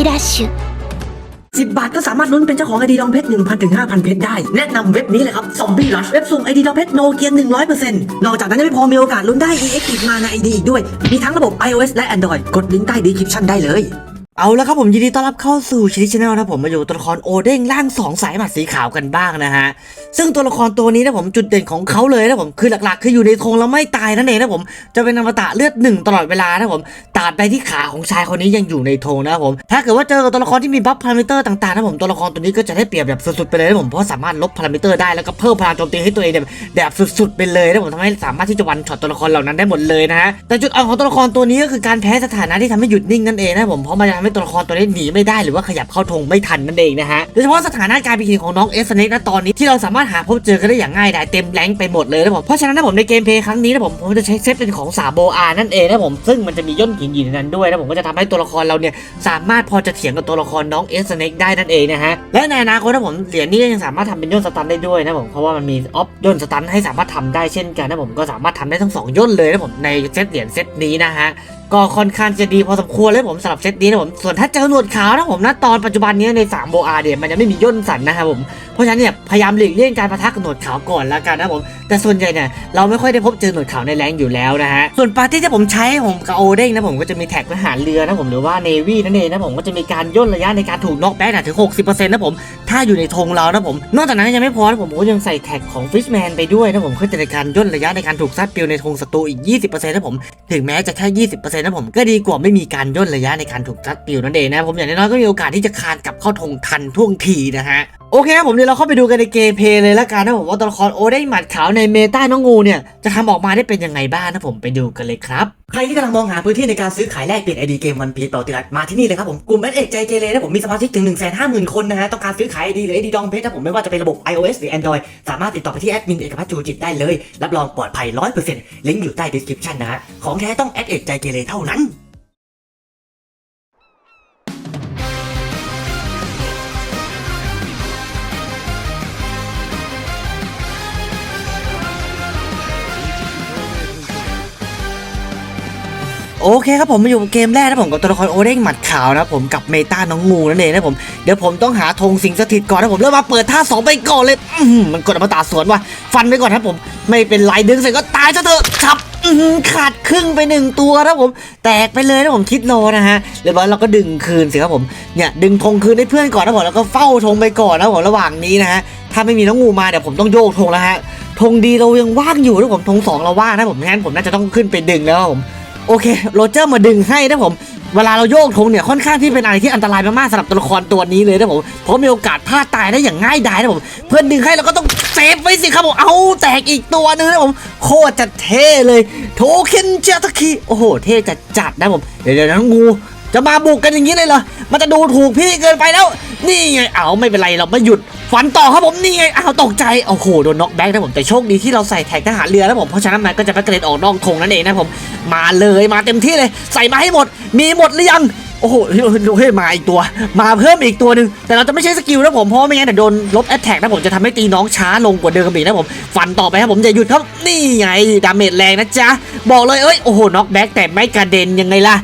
ピースバウンティーラッシュ10 บาทก็สามารถลุ้นเป็นเจ้าของไอดีดองเพชร1,000ถึง5,000 เพชรได้ แนะนำเว็บนี้เลยครับซอมบี้ลัชเว็บสุ่มไอดีดองเพชรโนเกีย100%นอกจากนั้นยังไม่พอมีโอกาสลุ้นได้ EX อีกมาในไอดีอีกด้วย มีทั้งระบบ iOS และ Android กดลิงก์ใต้ดีคริปชั่นได้เลย เอาละครับผมยินดีต้อนรับเข้าสู่ชิลิชแนลนะผมมาอยู่ตัวละครโอเด้งร่างสองสายหมัดสีขาวกันบ้างนะฮะซึ่งตัวละครตัวนี้นะผมจุดเด่นของเขาเลยนะผมคือหลักๆ คืออยู่ในธงแล้วไม่ตายนั่นเองนะผมจะเป็นอมตะเลือดหนึ่งตลอดเวลานะผมตราบใดที่ขาของชายคนนี้ยังอยู่ในธงนะผมถ้าเกิดว่าเจอกับตัวละครที่มีบัฟพารามิเตอร์ต่างๆนะผมตัวละครตัวนี้ก็จะได้เปรียบแบบสุดๆไปเลยนะผมเพราะสามารถลบพารามิเตอร์ได้แล้วก็เพิ่มพลังโจมตีให้ตัวเองแบบแบบสุดๆไปเลยนะผมทำให้สามารถที่จะวันช็อตตัวละครเหล่านั้นได้หมดเลยนะฮะแต่จุดอ่อนของตัวละครตัวนี้ก็คือการแพ้สถานะที่ทำให้หยุดนิ่งนั่นเองนะผมเพราะมันจะทำให้ตัวละครตัวนี้หนีไม่ได้หรือว่าขยับเข้าธงไม่ทันนั่นเองนะฮะโดยเฉพาะสถานะการเป็นคิงของน้องเอสเน็กนะตอนนี้ที่เราสามารถหาพบเจอกันได้อย่างง่ายดายเต็มแรงไปหมดเลยนะผมเพราะฉะนั้นนะผมในเกมเพลย์ครั้งนี้นะผมผมจะใช้เซตเป็นของสาโบอานั่นเองนะผมซึ่งมันจะมีย่นหินอยู่ในนั้นด้วยนะผมก็จะทำให้ตัวละครเราเนี่ยสามารถพอจะเถียงกับตัวละครน้องเอสเน็กได้นั่นเองนะฮะและในอนาคตนะผมเหรียญนี้ก็ยังสามารถทำเป็นย่นสตันได้ด้วยนะผมเพราะว่ามันมีออฟย่นสตันให้สามารถทำได้เช่นกันนะผมก็สามารถทำได้ทั้งสองย่นเลยนะผมในเซตเหรียญเซตนี้นะฮะ ก็ค่อนข้างจะดีพอสมควรเลยผมสำหรับเซตนี้นะผมส่วนถ้าเจอหนวดขาวนะผมนะตอนปัจจุบันนี้ใน3โบอาเนี่ยมันยังไม่มีย่นสันนะครับผมเพราะฉะนั้นเนี่ยพยายามหลีกเลี่ยงการประทะกับหนวดขาวก่อนแล้วกันนะผมแต่ส่วนใหญ่เนี่ยเราไม่ค่อยได้พบเจอหนวดขาวในแรงอยู่แล้วนะฮะส่วนปาร์ตี้ที่ผมใช้ผมกับโอเด้งนะผมก็จะมีแท็กทหารเรือนะผมหรือว่าเนวี่นั่นเองนะผมก็จะมีการย่นระยะในการถูกน็อกแบ็กถึง 60%นะผมถ้าอยู่ในธงเรานะผม นอกจากนั้นยังไม่พอนะผมผมก็ยังใส่แท็กของฟิชแมนไปด้วยนะผมเพื่อจะในการย่นระยะในการถูกซัดปิวในธงศัตรูอีก 20%นะผมถึงแม้จะแค่ 20%นะผมก็ดีกว่าไม่มีการย่นระยะในการถูกซัดปิวนั่นเองนะผมอย่างน้อยก็มีโอกาสที่จะคานกลับเข้าธงทันท่วงทีนะฮะ โอเคครับผมเดี๋ยวเราเข้าไปดูกันในเกมเพลย์เลยละกันนะผมว่าตัวละครโอได้หมัดขาวในเมตาน้องงูเนี่ยจะทำออกมาได้เป็นยังไงบ้างนะผมไปดูกันเลยครับใครที่กำลังมองหาพื้นที่ในการซื้อขายแลกเปลี่ยนไอดีเกมวันพีต่อติรัดมาที่นี่เลยครับผมกลุ่มแอดเอกใจเกเรนะผมมีสมาชิกถึง 1 5 0 0 0 0 คนนะฮะต้องการซื้อขายไอดีหรือไอดีดองเพชรนะผมไม่ว่าจะเป็นระบบ iOS หรือ Android สามารถติดต่อไปที่แอดมินเอกพัฒน์จูจิตได้เลยรับรองปลอดภัย100%ลิงก์อยู่ใต้ description นะฮะของแท้ต้องแอดเอกใจเกเรเท่านั้น โอเคครับผมมาอยู่เกมแรกนะผมกับตัวละครโอเด้งหมัดขาวนะผมกับเมตาน้องงูนั่นเองนะผมเดี๋ยวผมต้องหาธงสิงสถิตก่อนนะผมเริ่มมาเปิดท่าสองไปก่อนเลยอืมันกดอมตะสวนว่ะฟันไปก่อนครับผมไม่เป็นไรดึงเสร็จก็ตายซะเถอะขับขาดครึ่งไปหนึ่งตัวนะผม แตกไปเลยนะผมทิดโลนะฮะเรียบร้อยเราก็ดึงคืนสิครับผมเนี่ยดึงธงคืนให้เพื่อนก่อนนะผมแล้วก็เฝ้าธงไปก่อนนะผมระหว่างนี้นะฮะถ้าไม่มีน้องงูมาเดี๋ยวผมต้องโยกธงแล้วฮะธงดีเรายังว่างอยู่นะผมธงสองเราว่างนะผมงั้นผมน่าจะต้องขึ้นไปดึงแล้วครับผม โอเคโรเจอร์มาดึงให้นะผมเวลาเราโยกธงเนี่ยค่อนข้างที่เป็นอะไรที่อันตรายมากๆสำหรับตัวละครตัวนี้เลยนะผมเพราะมีโอกาสพลาดตายได้อย่างง่ายดายนะผมเพื่อนดึงให้เราก็ต้องเซฟไว้สิครับผมเอาแตกอีกตัวนึงนะผมโคตรจะเท่เลย โทเค็นเจตคีโอ้โหเท่จัดจัดนะผมเดี๋ยวเดี๋ยวนะงู จะมาบุกกันอย่างนี้เลยเหรอ มันจะดูถูกพี่เกินไปแล้ว นี่ไง เอาไม่เป็นไรเราไม่หยุด ฝันต่อครับผมนี่ไงอ้าวตกใจโอ้โหโดนน็อกแบ็กนะผมแต่โชคดีที่เราใส่แท็กทหารเรือนะผมเพราะฉะนั้นมันก็จะไม่กระเด็นออกนอกธงนั่นเองนะผมมาเลยมาเต็มที่เลย ใส่มาให้หมด มีหมดหรือยังโอ้โหเฮ้ยเฮ้ยมาอีกตัว มาเพิ่มอีกตัวหนึ่งแต่เราจะไม่ใช้สกิลนะผมเพราะไม่งั้นเดี๋ยวโดนลบแอตแทกนะผมจะทำให้ตีน้องช้าลงกว่าเดิมอีกนะผมฟันต่อไปครับผมอย่าหยุดครับนี่ไงดาเมจแรงนะจ๊ะบอกเลยเอ้ยโอ้โหน็อกแบ็กแต่ไม่กระเด็นยังไงล่ะ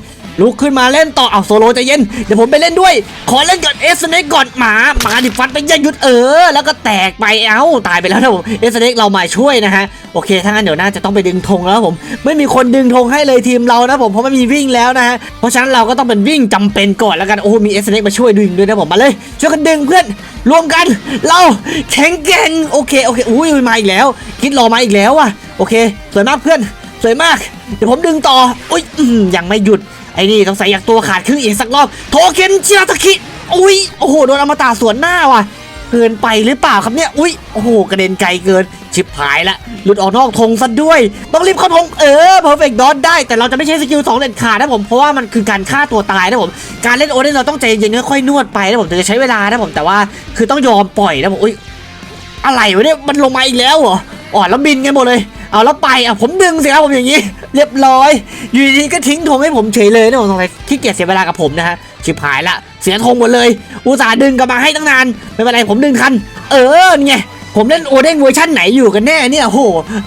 ลุกขึ้นมาเล่นต่อเอาโซโลใจเย็น เดี๋ยวผมไปเล่นด้วย ขอเล่นกับเอสเน็กก่อนหมาหมาดิฟันไปย่าหยุดเออ แล้วก็แตกไปเอ้าตายไปแล้วนะผมเอสเน็กเรามาช่วยนะฮะโอเคถ้างั้นเดี๋ยวน่าจะต้องไปดึงธงแล้วผม ไม่มีคนดึงธงให้เลยทีมเรานะผมเพราะไม่มีวิ่งแล้วนะฮะเพราะฉะนั้นเราก็ต้องเป็นวิ่งจำเป็นก่อนแล้วกันโอ้โหมีเอสเน็กมาช่วยดึงด้วยนะผมมาเลยช่วยกันดึงเพื่อนรวมกัน เราแข็งแกร่งโอเคโอเคอุ้ยมาอีกแล้ว คิดรอมาอีกแล้วอะโอเคสวยมากเพื่อนสวยมาก เดี๋ยวผมดึงต่อ อุ้ยยังไม่หยุด ไอ้นี่ต้องใส่อยากตัวขาดครึ่งอีกสักรอบโทเคนชิราตะคิอุ้ยโอ้โหโดนอมตะสวนหน้าว่ะเกินไปหรือเปล่าครับเนี่ยอุ้ยโอ้โหกระเด็นไกลเกินชิบหายละหลุดออกนอกธงซะด้วย ต้องรีบเข้าธงเออเพอร์เฟกต์ดอได้แต่เราจะไม่ใช้สกิลสองเด็ดขาดนะผมเพราะว่ามันคือการฆ่าตัวตายนะผมการเล่นโอเดนเราต้องใจเย็นๆค่อยๆนวดไปนะผมถึงจะใช้เวลานะผมแต่ว่าคือต้องยอมปล่อยนะผมอุ้ยอะไรวะเนี่ยมันลงมาอีกแล้วเหรออ๋อแล้วบินกันหมดเลย เอาแล้วไปอะผมดึงสิครับผมอย่างนี้ เรียบร้อย อยู่ดีก็ทิ้งธงให้ผมเฉยเลยนะผมสงสัยขี้เกียจเสียเวลากับผมนะฮะชิบหายละเสียธงหมดเลย อุตส่าห์ดึงกลับมาให้ตั้งนานไม่เป็นไรผมดึงทัน เออไงผมเล่นโอเด้งเวอร์ชันไหนอยู่กันแน่เนี่ยโห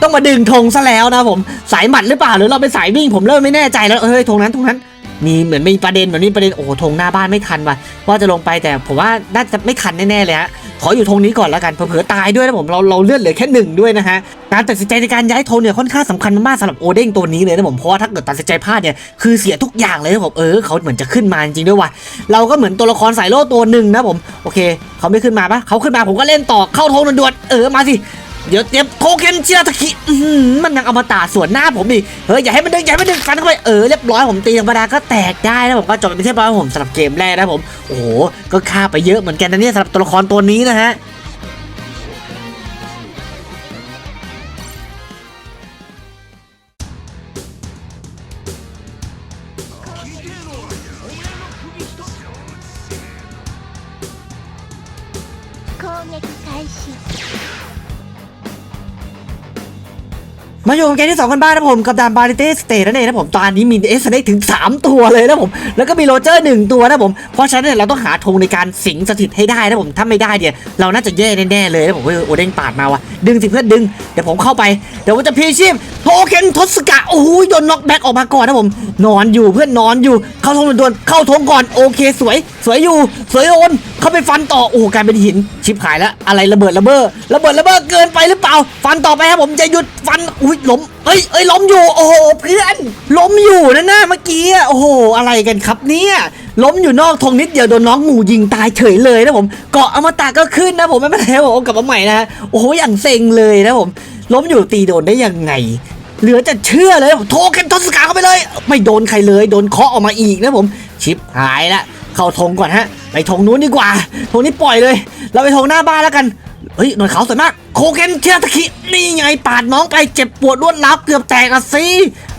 ต้องมาดึงธงซะแล้วนะผมสายหมัดหรือเปล่าหรือเราเป็นสายวิ่งผมเริ่มไม่แน่ใจแล้วเอ้ยธงนั้นธงนั้นมีเหมือนมีประเด็นเหมือนมีประเด็นโอ้โหธงหน้าบ้านไม่ทันว่ะว่าจะลงไปแต่ผมว่าน่าจะไม่ทันแน่ๆเลยฮะ ขออยู่ธงนี้ก่อนแล้วกันเผื่อตายด้วยนะผมเราเราเลือดเหลือแค่หนึ่งด้วยนะฮะการตัดสินใจในการย้ายธงเนี่ยค่อนข้างสำคัญมากสำหรับโอเด้งตัวนี้เลยนะผมเพราะว่าถ้าเกิดตัดสินใจพลาดเนี่ยคือเสียทุกอย่างเลยนะผมเออเขาเหมือนจะขึ้นมาจริงด้วยว่ะเราก็เหมือนตัวละครสายโล่ตัวหนึ่งนะผมโอเค เขาไม่ขึ้นมาปะเขาขึ้นมาผมก็เล่นต่อเข้าธงด่วนๆเออมาสิ เดี๋ยวเตรียมโคเคนชิราตะคิมันยังอมตะสวนหน้าผมอีก เฮ้ยอย่าให้มันดึงอย่าให้มันดึงฟันเข้าไป เออเรียบร้อยผมตีธรรมดาก็แตกได้นะผมก็จบเป็นที่เรียบร้อยผมสำหรับเกมแรกนะผม โอ้โห ก็ฆ่าไปเยอะเหมือนกันนะเนี่ยสำหรับตัวละครตัวนี้นะฮะ มาอยู่กับเกมที่สองกันบ้างนะผมกับดานบาริเต้สเตทนั่นเองนะผมตอนนี้มีเอสได้ถึง 3 ตัวเลยนะผมแล้วก็มีโรเจอร์หนึ่งตัวนะผมเพราะฉะนั้นเนี่ยเราต้องหาธงในการสิงสถิตให้ได้นะผมถ้าไม่ได้เนี่ยเราน่าจะแย่แน่ๆเลยนะผมเฮ้โอเด้งปาดมาว่ะดึงสิเพื่อนดึงเดี๋ยวผมเข้าไปเดี๋ยวผมจะพีชีพโทเค็นทศกะโอ้โหโดนน็อกแบ็กออกมาก่อนนะผมนอนอยู่เพื่อนนอนอยู่เข้าธงด่วนเข้าธงก่อนโอเค สวย สวยอยู่สวยโอน เข้าไปฟันต่อโอ้กลายเป็นหินชิบหายแล้วอะไรระเบิดระเบ้อระเบิดระเบ้อเกินไปหรือเปล่า ฟันต่อไปครับผมจะหยุดฟันอุ้ยล้มเอ้ยเอ้ยล้มอยู่โอ้โหเพื่อนล้มอยู่นะหน้าเมื่อกี้โอ้โหอะไรกันครับเนี่ยล้มอยู่นอกธงนิดเดียวโดนน้องหมูยิงตายเฉยเลยนะผมเกาะอมตะก็ขึ้นนะผมไม่เป็นไรครับผมกลับมาใหม่นะโอ้โหอย่างเซ็งเลยนะผมล้มอยู่ตีโดนได้ยังไงเหลือจะเชื่อเลยผมโทรเคนทศกาเข้าไปเลย ไม่โดนใครเลย โดนเคาะออกมาอีกนะผม ชิปหายละ เข้าธงก่อนฮะ ไปธงนู้นดีกว่าธงนี้ปล่อยเลย เราไปธงหน้าบ้านแล้วกันเฮ้ยหน่วยเขาสวยมาก โคเคนเชียตะคินี่ไงปาดน้องไปเจ็บปวดรวดร้าวเกือบแตกอะสิ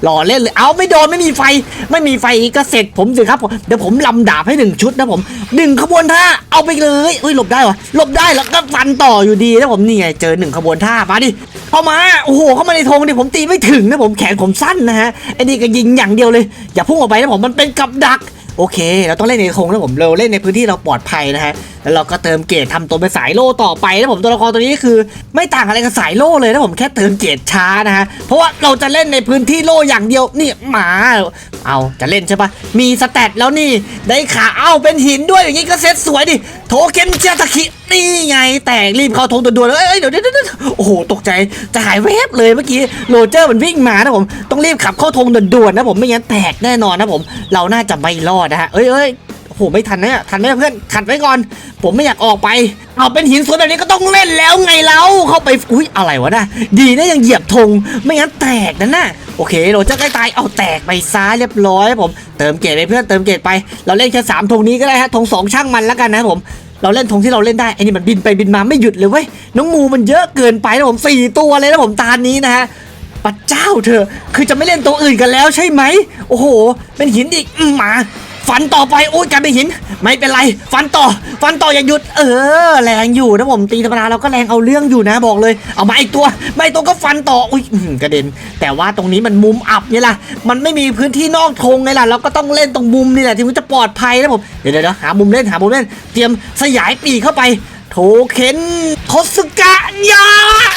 หล่อเล่นเลยเอาไม่โดนไม่มีไฟ ไม่มีไฟก็เสร็จผมสิครับผมเดี๋ยวผมลำดาบให้หนึ่งชุดนะผมหนึ่งขบวนท่าเอาไปเลยเอ้ยหลบได้วะหลบได้แล้วก็ฟันต่ออยู่ดีนะผมนี่ไงเจอหนึ่งขบวนท่ามาดิเข้ามาโอ้โหเข้ามาในธงดิผมตีไม่ถึงนะผมแขนผมสั้นนะฮะไอ้นี่ก็ยิงอย่างเดียวเลย อย่าพุ่งออกไปนะผมมันเป็นกับดัก โอเค เราต้องเล่นในธงนะผมเราเล่นในพื้นที่เราปลอดภัยนะฮะแล้วเราก็เติมเกรดทำตัวเป็นสายโล่ต่อไปนะผมตัวละครตัวนี้คือ ไม่ต่างอะไรกับสายโล่เลยนะผมแค่เติมเกรดช้านะฮะเพราะว่าเราจะเล่นในพื้นที่โล่อย่างเดียวนี่หมาเอาจะเล่นใช่ปะมีสแตทแล้วนี่ได้ขาเอาเป็นหินด้วยอย่างงี้ก็เซ็ตสวยดิโทเค็นเจตะคินี่ไงแตกรีบเข้าธงตัวด่วนเลยเอ้ยเดี๋ยวเดี๋ยวเดี๋ยวโอ้โหตกใจจะหายแวบเลยเมื่อกี้โรเจอร์มันวิ่งมานะผมต้องรีบขับเข้าธงด่วนๆนะผมไม่งั้นแตกแน่นอนนะผม เราน่าจะไม่รอดนะฮะเอ้ยเอ้ย โอ้โหไม่ทันนะทันไหมเพื่อนขัดไว้ก่อน ผมไม่อยากออกไป เอาเป็นหินสวยแบบนี้ก็ต้องเล่นแล้วไงเราเข้าไปอุ้ยอะไรวะนะดีนะยังเหยียบธงไม่งั้นแตกนะน่ะโอเคโรเจอร์ใกล้ตายเอาแตกไปซ้ายเรียบร้อยผมเติมเกรดไปเพื่อนเติมเกรดไป เราเล่นแค่สามธงนี้ก็ได้ฮะธงสองช่างมันแล้วกันนะผมเราเล่นธงที่เราเล่นได้ไอ้นี่มันบินไปบินมาไม่หยุดเลยเว้ยน้องงูมันเยอะเกินไปนะผมสี่ตัวเลยนะผมตานี้นะฮะปัดเจ้าเธอคือจะไม่เล่นตัวอื่นกันแล้วใช่ไหม โอ้โห เป็นหินอีกอมมา ฟันต่อไปโอ้ยกลายเป็นหิน ไม่เป็นไร ฟันต่อ ฟันต่ออย่าหยุด เออ แรงอยู่นะผมตีธรรมดาเราก็แรงเอาเรื่องอยู่นะบอกเลย เอามาอีกตัวไม่ตัวก็ฟันต่ออุ้ยกระเด็น แต่ว่าตรงนี้มันมุมอับนี่แหละมันไม่มีพื้นที่นอกธงไงล่ะเราก็ต้องเล่นตรงมุมนี่แหละที่มันจะปลอดภัยนะผมเดี๋ยวเดี๋ยวหามุมเล่นหามุมเล่น เตรียมสยายปีเข้าไป โทเค็นทศกะยา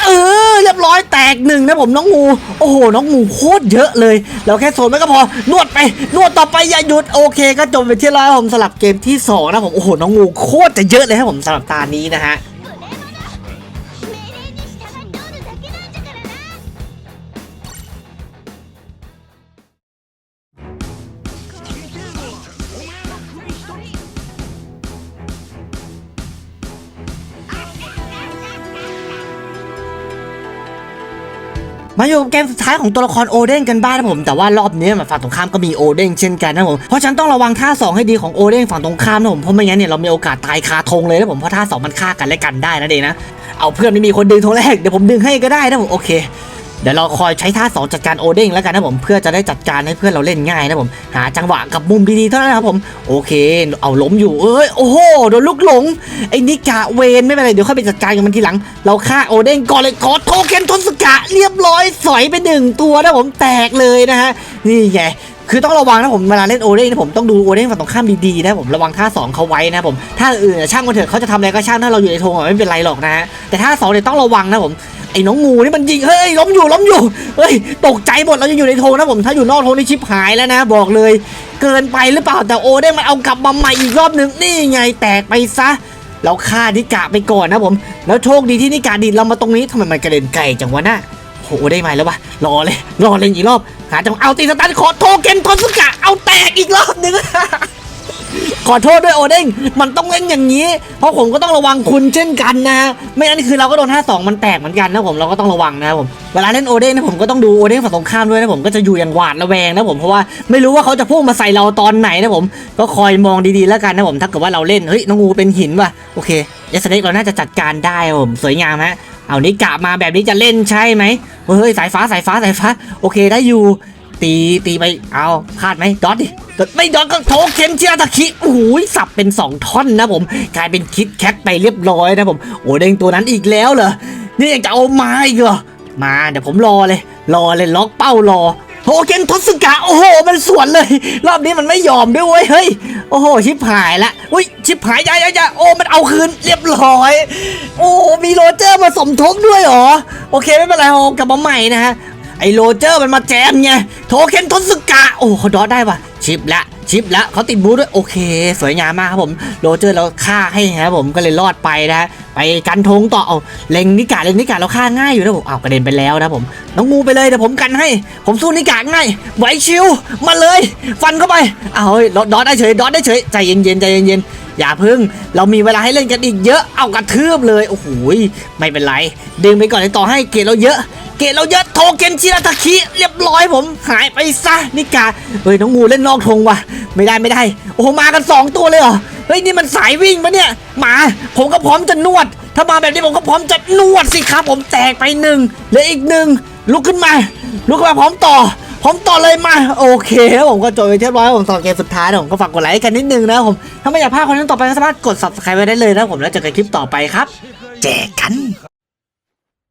เออเรียบร้อยแตกหนึ่งนะผมน้องงู โอ้โห น้องงูโคตรเยอะเลยเราแค่โซนไม่ก็พอนวดไป นวดต่อไปอย่าหยุดโอเค ก็จบไปที่ร้อยผมสลับเกมที่สองนะผม โอ้โห น้องงูโคตรจะเยอะเลยครับผมสลับตานี้นะฮะ มาอยู่เกมสุดท้ายของตัวละครโอเด้งกันบ้างนะผมแต่ว่ารอบนี้มาฝั่งตรงข้ามก็มีโอเด้งเช่นกันนะผมเพราะฉันต้องระวังท่าสองให้ดีของโอเด้งฝั่งตรงข้ามนะผมเพราะไม่งั้นเนี่ยเรามีโอกาสตายคาธงเลยนะผมเพราะท่าสองมันฆ่ากันและกันได้นะเดนะเอาเพื่อนไม่มีคนดึงธงแรกเดี๋ยวผมดึงให้ก็ได้นะผมโอเค เดี๋ยวเราคอยใช้ท่าสองจัดการโอเด้งแล้วกันนะผมเพื่อจะได้จัดการให้เพื่อนเราเล่นง่ายนะผมหาจังหวะกับมุมดีๆเท่านั้นครับผมโอเค เอาล้มอยู่เอ้ยโอ้โหโดนลูกหลงไอ้นิกะเวนไม่เป็นไรเดี๋ยวค่อยไปจัดการกับมันทีหลัง เราฆ่าโอเด้งก่อนเลยขอโทเค็นทศกะเรียบร้อยสอยไปหนึ่งตัวนะผมแตกเลยนะฮะนี่ไงคือต้องระวังนะผมเวลาเล่นโอเด้งนะผมต้องดูโอเด้งฝั่งตรงข้ามดีๆนะผมระวังท่าสองเขาไว้นะผมท่าอื่นช่างมันเถอะเขาจะทำอะไรก็ช่างถ้าเราอยู่ในธงไม่เป็นไรหรอกนะฮะแต่ท่าสองเนี่ยต้องระวังนะผม ไอ้น้องงูนี่มันยิงเฮ้ยล้มอยู่ล้มอยู่เฮ้ยตกใจหมดเรายังอยู่ในธงนะผมถ้าอยู่นอกธงนี่ชิบหายแล้วนะ บอกเลย เกินไปหรือเปล่าแต่โอได้มันเอากลับมาใหม่อีกรอบหนึ่งนี่ไงแตกไปซะเราฆ่านิกะไปก่อนนะผม แล้วโชคดีที่นิกะดีดเรามาตรงนี้ทำไมมันกระเด็นไกลจังวะน่ะโหได้ไหมแล้ววะรอเลยรอเล่นอีกรอบหาจังเอาตีสตันขอโทเกนทอนสุกะเอาแตกอีกรอบหนึ่ง ขอโทษด้วยโอเด้งมันต้องเล่นอย่างนี้ เพราะผมก็ต้องระวังคุณเช่นกันนะ ไม่งั้นคือเราก็โดน 5-2 มันแตกเหมือนกันนะผมเราก็ต้องระวังนะผมเวลาเล่นโอเด้งนะผมก็ต้องดูโอเด้งฝั่งตรงข้ามด้วยนะผมก็จะอยู่อย่างหวาดระแวงนะผมเพราะว่าไม่รู้ว่าเขาจะพุ่งมาใส่เราตอนไหนนะผม ก็คอยมองดีๆแล้วกันนะผมถ้าเกิดว่าเราเล่นเฮ้ยน้องงูเป็นหินว่ะโอเคเอสเน็กเราน่าจะจัดการได้ผมสวยงามฮะเอานิกะมาแบบนี้จะเล่นใช่ไหมเฮ้ยสายฟ้าสายฟ้าสายฟ้า โอเคได้อยู่ ตีตีไปเอาพลาดไหมดอทดิดอทไม่ดอทก็โถเข็มเชียร์ตะคิโอ้โหสับเป็น 2 ท่อนนะผมกลายเป็นคิดแคทไปเรียบร้อยนะผมโอ้เด้งตัวนั้นอีกแล้วเหรอนี่ยังจะเอามาอีกเหรอมาเดี๋ยวผมรอเลย รอเลยล็อกเป้ารอโทเค็นทศกะโอ้โห มันสวนเลย รอบนี้มันไม่ยอมด้วยเว้ย เฮ้ย โอ้โห ชิบหายละอุ้ย ชิบหายยายายาโอ้ มันเอาคืนเรียบร้อย โอ้ มีโรเจอร์มาสมทบด้วยเหรอ โอเค ไม่เป็นไรโอกลับมาใหม่นะฮะ ไอ้โรเจอร์มันมาแจมไงโทเค็นทศกะโอ้เขาดอทได้ว่ะชิปละชิปละเขาติดบูด้วยโอเค สวยงามมากครับผมโรเจอร์เราฆ่าให้ครับผมก็เลยรอดไปนะไปกันทงต่อเอาเล็งนิกาเล็งนิกาเราฆ่าง่ายอยู่นะผมเอากระเด็นไปแล้วนะผมน้องงูไปเลยเดี๋ยวผมกันให้ ผมสู้นิกาง่ายไหวชิวมาเลย ฟันเข้าไปเอาเฮ้ยดอทได้เฉยดอทได้เฉยใจเย็นๆใจเย็นๆ อย่าพึ่ง เรามีเวลาให้เล่นกันอีกเยอะเอากระทืบเลยโอ้โหไม่เป็นไร ดึงไปก่อนเลยต่อให้เกรดเราเยอะ เกรดเราเยอะโทเค็นชิราตาคิเรียบร้อยผมหายไปซะนิกาเฮ้ยน้องงูเล่นนอกธงว่ะไม่ได้ไม่ได้ โอ้โหมากัน 2 ตัวเลยเหรอเฮ้ยนี่มันสายวิ่งปะเนี่ยมาผมก็พร้อมจะนวด ถ้ามาแบบนี้ผมก็พร้อมจะนวดสิครับ ผมแตกไปหนึ่งเหลืออีกหนึ่งลุกขึ้นมาลุกขึ้นมาพร้อมต่อ ผมต่อเลยมา โอเคแล้วผมก็จบไปเรียบร้อยผมสองเกมสุดท้ายผมก็ฝากกดไลค์กันนิดนึงนะครับผมถ้าไม่อยากพลาดคอนเทนต์ต่อไปก็สามารถกด subscribe ไว้ได้เลยนะครับผมแล้วเจอกันคลิปต่อไปครับ แจกกัน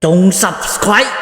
จง subscribe